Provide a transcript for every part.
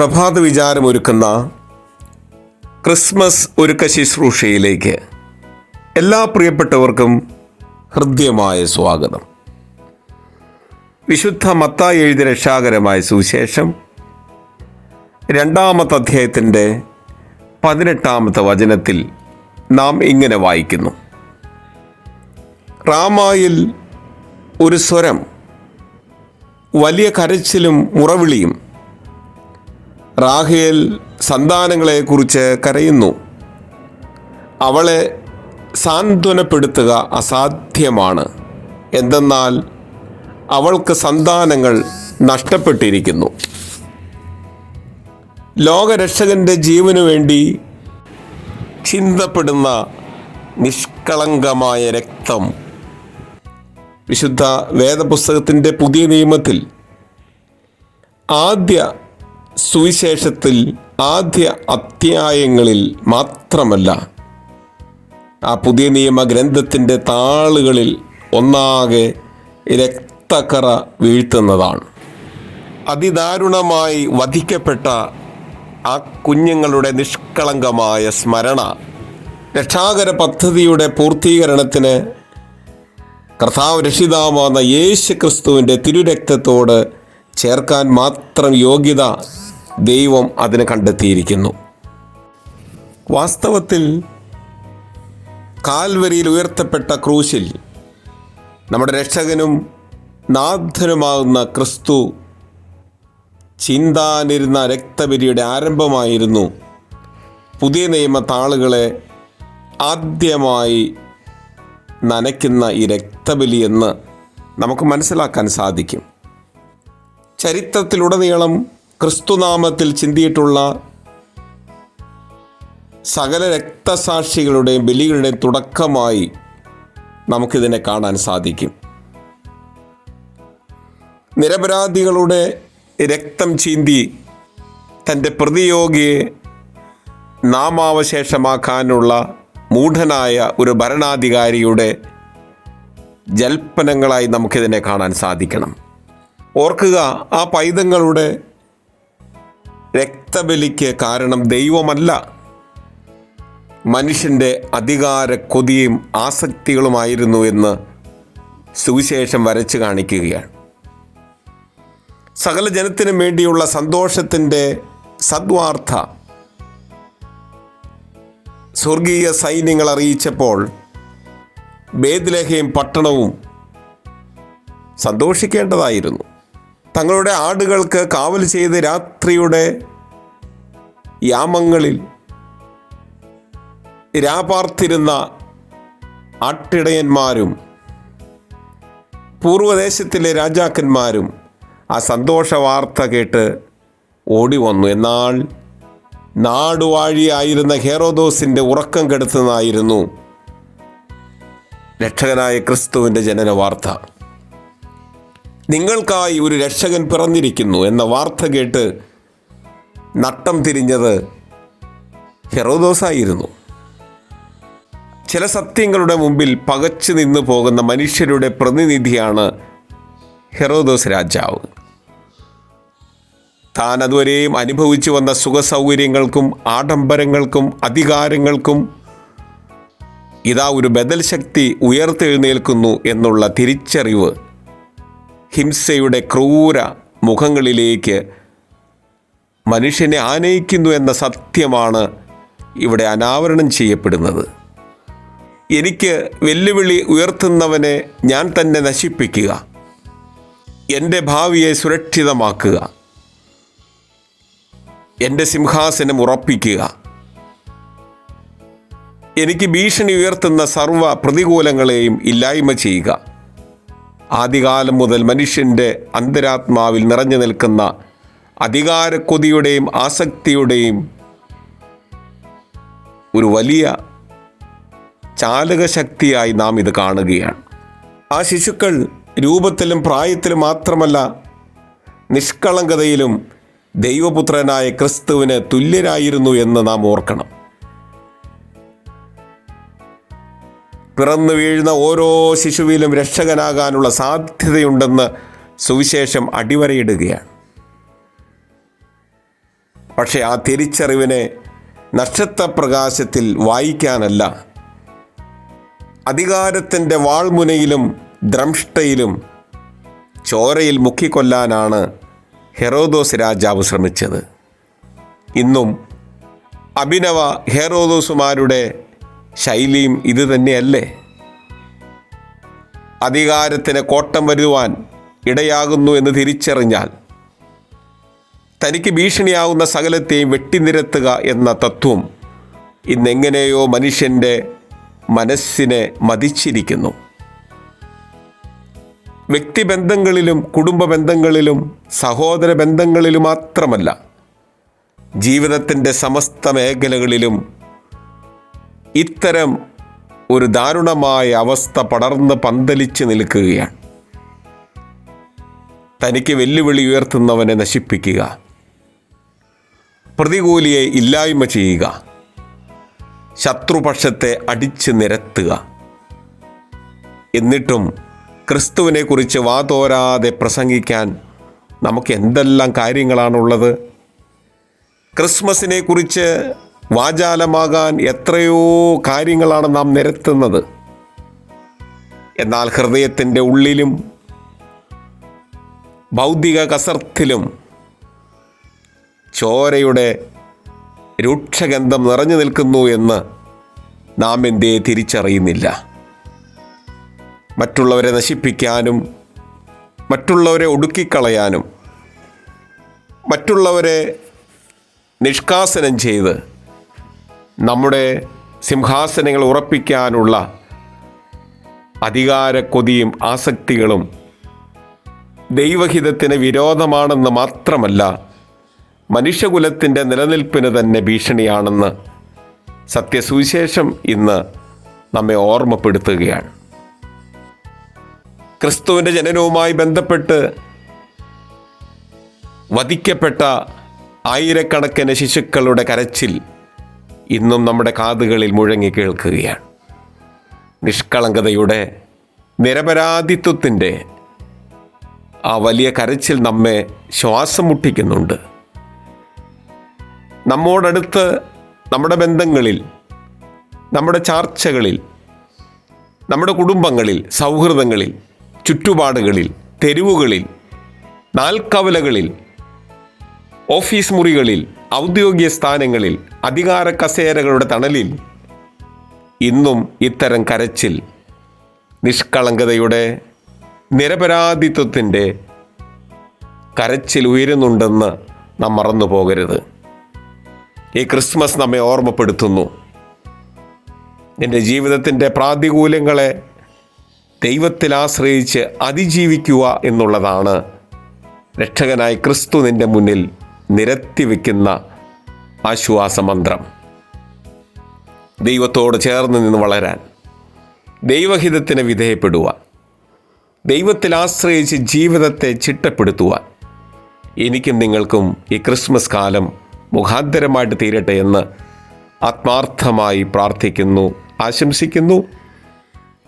പ്രഭാത വിചാരമൊരുക്കുന്ന ക്രിസ്മസ് ഒരുക്ക ശുശ്രൂഷയിലേക്ക് എല്ലാ പ്രിയപ്പെട്ടവർക്കും ഹൃദ്യമായ സ്വാഗതം. വിശുദ്ധ മത്തായി എഴുതി രക്ഷാകരമായ സുവിശേഷം രണ്ടാമത്തെ അധ്യായത്തിന്റെ പതിനെട്ടാമത്തെ വചനത്തിൽ നാം ഇങ്ങനെ വായിക്കുന്നു. റാമായിൽ ഒരു സ്വരം വലിയ കരച്ചിലും മുറവിളിയും റാഹേൽ സന്താനങ്ങളെക്കുറിച്ച് കരയുന്നു. അവളെ സാന്ത്വനപ്പെടുത്തുക അസാധ്യമാണ്. എന്തെന്നാൽ അവൾക്ക് സന്താനങ്ങൾ നഷ്ടപ്പെട്ടിരിക്കുന്നു. ലോകരക്ഷകന്റെ ജീവനു വേണ്ടി ചിന്തപ്പെടുന്ന നിഷ്കളങ്കമായ രക്തം. വിശുദ്ധ വേദപുസ്തകത്തിന്റെ പുതിയ നിയമത്തിൽ ആദ്യ സുവിശേഷത്തിൽ ആദ്യ അധ്യായങ്ങളിൽ മാത്രമല്ല ആ പുതിയ നിയമ ഗ്രന്ഥത്തിന്റെ താളുകളിൽ ഒന്നാകെ രക്തക്കറ വീഴ്ത്തുന്നതാണ്. അതിദാരുണമായി വധിക്കപ്പെട്ട ആ കുഞ്ഞുങ്ങളുടെ നിഷ്കളങ്കമായ സ്മരണ രക്ഷാകര പദ്ധതിയുടെ പൂർത്തീകരണത്തിന് കർത്താവ് രക്ഷിതാവുന്ന യേശു ക്രിസ്തുവിന്റെ തിരുരക്തത്തോട് ചേർക്കാൻ മാത്രം യോഗ്യത ദൈവം അതിന് കണ്ടെത്തിയിരിക്കുന്നു. വാസ്തവത്തിൽ കാൽവരിയിൽ ഉയർത്തപ്പെട്ട ക്രൂശിൽ നമ്മുടെ രക്ഷകനും നാഥനുമാകുന്ന ക്രിസ്തു ചിന്താനിരുന്ന രക്തബലിയുടെ ആരംഭമായിരുന്നു. പുതിയ നിയമ താളുകളെ ആദ്യമായി നനയ്ക്കുന്ന ഈ രക്തബലി എന്ന് നമുക്ക് മനസ്സിലാക്കാൻ സാധിക്കും. ചരിത്രത്തിലുടനീളം ക്രിസ്തുനാമത്തിൽ ചിന്തിയിട്ടുള്ള സകല രക്തസാക്ഷികളുടെയും ബലികളുടെയും തുടക്കമായി നമുക്കിതിനെ കാണാൻ സാധിക്കും. നിരപരാധികളുടെ രക്തം ചീന്തി തന്റെ പ്രതിയോഗിയെ നാമാവശേഷമാക്കാനുള്ള മൂഢനായ ഒരു ഭരണാധികാരിയുടെ ജൽപ്പനങ്ങളായി നമുക്കിതിനെ കാണാൻ സാധിക്കണം. ഓർക്കുക ആ പൈതങ്ങളുടെ രക്തബലിക്ക് കാരണം ദൈവമല്ല. മനുഷ്യന്റെ അധികാര കൊതിയും ആസക്തികളുമായിരുന്നു എന്ന് സുവിശേഷം വരച്ചു കാണിക്കുകയാണ്. സകല ജനത്തിനും വേണ്ടിയുള്ള സന്തോഷത്തിന്റെ സദ്വാർത്ത സ്വർഗീയ സൈന്യങ്ങൾ അറിയിച്ചപ്പോൾ ബേദ്ലഹയും പട്ടണവും സന്തോഷിക്കേണ്ടതായിരുന്നു. തങ്ങളുടെ ആടുകൾക്ക് കാവൽ ചെയ്ത് രാത്രിയുടെ യാമങ്ങളിൽ രാപാർത്തിരുന്ന ആട്ടിടയന്മാരും പൂർവദേശത്തിലെ രാജാക്കന്മാരും ആ സന്തോഷ വാർത്ത കേട്ട് ഓടി വന്നു എന്നാൽ നാടുവാഴിയായിരുന്ന ഹെറോദോസിന്റെ ഉറക്കം കെടുത്തുന്നതായിരുന്നു രക്ഷകനായ ക്രിസ്തുവിന്റെ ജനന വാർത്ത നിങ്ങൾക്കായി ഒരു രക്ഷകൻ പിറന്നിരിക്കുന്നു എന്ന വാർത്ത കേട്ട് നട്ടം തിരിഞ്ഞത് ഹെറോദോസായിരുന്നു. ചില സത്യങ്ങളുടെ മുമ്പിൽ പകച്ചു നിന്നു പോകുന്ന മനുഷ്യരുടെ പ്രതിനിധിയാണ് ഹെറോദോസ് രാജാവ്. താൻ അതുവരെയും അനുഭവിച്ചു വന്ന സുഖസൗകര്യങ്ങൾക്കും ആഡംബരങ്ങൾക്കും അധികാരങ്ങൾക്കും ഇതാ ഒരു ബദൽ ശക്തി ഉയർത്തെഴുന്നേൽക്കുന്നു എന്നുള്ള തിരിച്ചറിവ് ഹിംസയുടെ ക്രൂര മുഖങ്ങളിലേക്ക് മനുഷ്യനെ ആനയിക്കുന്നു എന്ന സത്യമാണ് ഇവിടെ അനാവരണം ചെയ്യപ്പെടുന്നത്. എനിക്ക് വെല്ലുവിളി ഉയർത്തുന്നവനെ ഞാൻ തന്നെ നശിപ്പിക്കുക. എന്റെ ഭാവിയെ സുരക്ഷിതമാക്കുക. എന്റെ സിംഹാസനം ഉറപ്പിക്കുക. എനിക്ക് ഭീഷണി ഉയർത്തുന്ന സർവ പ്രതികൂലങ്ങളെയും ഇല്ലായ്മ ചെയ്യുക. ആദ്യകാലം മുതൽ മനുഷ്യന്റെ അന്തരാത്മാവിൽ നിറഞ്ഞു നിൽക്കുന്ന അധികാരക്കൊതിയുടെയും ആസക്തിയുടെയും ഒരു വലിയ ചാലകശക്തിയായി നാം ഇത് കാണുകയാണ്. ആ ശിശുക്കൾ രൂപത്തിലും പ്രായത്തിലും മാത്രമല്ല നിഷ്കളങ്കതയിലും ദൈവപുത്രനായ ക്രിസ്തുവിന് തുല്യരായിരുന്നു എന്ന് നാം ഓർക്കണം. പിറന്നു വീഴുന്ന ഓരോ ശിശുവിലും രക്ഷകനാകാനുള്ള സാധ്യതയുണ്ടെന്ന് സുവിശേഷം അടിവരയിടുകയാണ്. പക്ഷേ ആ തിരിച്ചറിവിനെ നക്ഷത്രപ്രകാശത്തിൽ വായിക്കാനല്ല. അധികാരത്തിന്റെ വാൾമുനയിലും ദ്രംഷ്ടയിലും ചോരയിൽ മുക്കിക്കൊല്ലാനാണ് ഹെറോദോസ് രാജാവ് ശ്രമിച്ചത്. ഇന്നും അഭിനവ ഹെറോദോസുമാരുടെ ശൈലിയും ഇത് തന്നെയല്ലേ? അധികാരത്തിന് കോട്ടം വരുവാൻ ഇടയാകുന്നു എന്ന് തിരിച്ചറിഞ്ഞാൽ തനിക്ക് ഭീഷണിയാവുന്ന സകലത്തെയും വെട്ടിനിരത്തുക എന്ന തത്വം ഇന്നെങ്ങനെയോ മനുഷ്യന്റെ മനസ്സിനെ മതിച്ചിരിക്കുന്നു. വ്യക്തിബന്ധങ്ങളിലും കുടുംബ ബന്ധങ്ങളിലും സഹോദര ബന്ധങ്ങളിലും മാത്രമല്ല ജീവിതത്തിന്റെ സമസ്ത മേഖലകളിലും ഇത്തരം ഒരു ദാരുണമായ അവസ്ഥ പടർന്ന് പന്തലിച്ച് നിൽക്കുകയാണ്. തനിക്ക് വെല്ലുവിളി ഉയർത്തുന്നവനെ നശിപ്പിക്കുക. പ്രതികൂലിയെ ഇല്ലായ്മ ചെയ്യുക. ശത്രുപക്ഷത്തെ അടിച്ച് നിരത്തുക. എന്നിട്ടും ക്രിസ്തുവിനെക്കുറിച്ച് വാതോരാതെ പ്രസംഗിക്കാൻ നമുക്ക് എന്തെല്ലാം കാര്യങ്ങളാണുള്ളത്? ക്രിസ്മസിനെ കുറിച്ച് വാചാലമാകാൻ എത്രയോ കാര്യങ്ങളാണ് നാം നിരത്തുന്നത്. എന്നാൽ ഹൃദയത്തിന്റെ ഉള്ളിലും ഭൗതിക കസർത്തിലും ചോരയുടെ രൂക്ഷഗന്ധം നിറഞ്ഞു നിൽക്കുന്നു എന്ന് നാം എന്തേ തിരിച്ചറിയുന്നില്ല. മറ്റുള്ളവരെ നശിപ്പിക്കാനും മറ്റുള്ളവരെ ഒടുക്കിക്കളയാനും മറ്റുള്ളവരെ നിഷ്കാസനം ചെയ്ത് നമ്മുടെ സിംഹാസനങ്ങൾ ഉറപ്പിക്കാനുള്ള അധികാരക്കൊതിയും ആസക്തികളും ദൈവഹിതത്തിന് വിരോധമാണെന്ന് മാത്രമല്ല മനുഷ്യകുലത്തിന്റെ നിലനിൽപ്പിന് തന്നെ ഭീഷണിയാണെന്ന് സത്യസുവിശേഷം ഇന്ന് നമ്മെ ഓർമ്മപ്പെടുത്തുകയാണ്. ക്രിസ്തുവിന്റെ ജനനവുമായി ബന്ധപ്പെട്ട് വധിക്കപ്പെട്ട ആയിരക്കണക്കിന് ശിശുക്കളുടെ കരച്ചിൽ ഇന്നും നമ്മുടെ കാതുകളിൽ മുഴങ്ങി കേൾക്കുകയാണ്. നിഷ്കളങ്കതയുടെ നിരപരാധിത്വത്തിന്റെ ആ വലിയ കരച്ചിൽ നമ്മെ ശ്വാസം മുട്ടിക്കുന്നുണ്ട്. നമ്മോടടുത്ത് നമ്മുടെ ബന്ധങ്ങളിൽ നമ്മുടെ ചർച്ചകളിൽ നമ്മുടെ കുടുംബങ്ങളിൽ സൗഹൃദങ്ങളിൽ ചുറ്റുപാടുകളിൽ തെരുവുകളിൽ നാൽക്കവലകളിൽ ഓഫീസ് മുറികളിൽ ഔദ്യോഗിക സ്ഥാനങ്ങളിൽ അധികാര കസേരകളുടെ തണലിൽ ഇന്നും ഇത്തരം കരച്ചിൽ നിഷ്കളങ്കതയുടെ നിരപരാധിത്വത്തിന്റെ കരച്ചിൽ ഉയരുന്നുണ്ടെന്ന് നാം മറന്നു പോകരുത്. ഈ ക്രിസ്മസ് നമ്മെ ഓർമ്മപ്പെടുത്തുന്നു. എന്റെ ജീവിതത്തിന്റെ പ്രാതികൂല്യങ്ങളെ ദൈവത്തിൽ ആശ്രയിച്ച് അതിജീവിക്കുക എന്നുള്ളതാണ് രക്ഷകനായ ക്രിസ്തു നിന്റെ മുന്നിൽ നിരത്തി വയ്ക്കുന്ന ആശ്വാസമന്ത്രം. ദൈവത്തോട് ചേർന്ന് നിന്ന് വളരാൻ ദൈവഹിതത്തിന് വിധേയപ്പെടുവാൻ ദൈവത്തിൽ ആശ്രയിച്ച് ജീവിതത്തെ ചിട്ടപ്പെടുത്തുവാൻ എനിക്കും നിങ്ങൾക്കും ഈ ക്രിസ്മസ് കാലം മുഖാന്തരമായിട്ട് തീരട്ടെ എന്ന് ആത്മാർത്ഥമായി പ്രാർത്ഥിക്കുന്നു ആശംസിക്കുന്നു.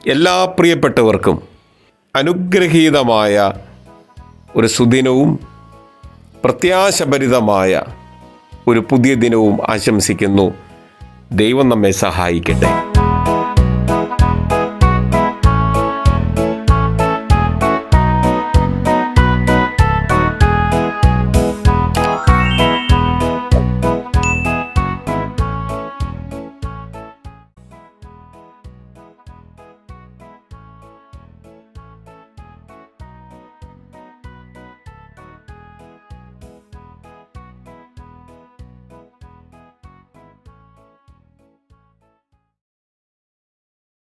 എല്ലാ പ്രിയപ്പെട്ടവർക്കും അനുഗ്രഹീതമായ ഒരു സുദിനവും പ്രത്യാശഭരിതമായ ഒരു പുതിയ ദിനവും ആശംസിക്കുന്നു. ദൈവം നമ്മെ സഹായിക്കട്ടെ.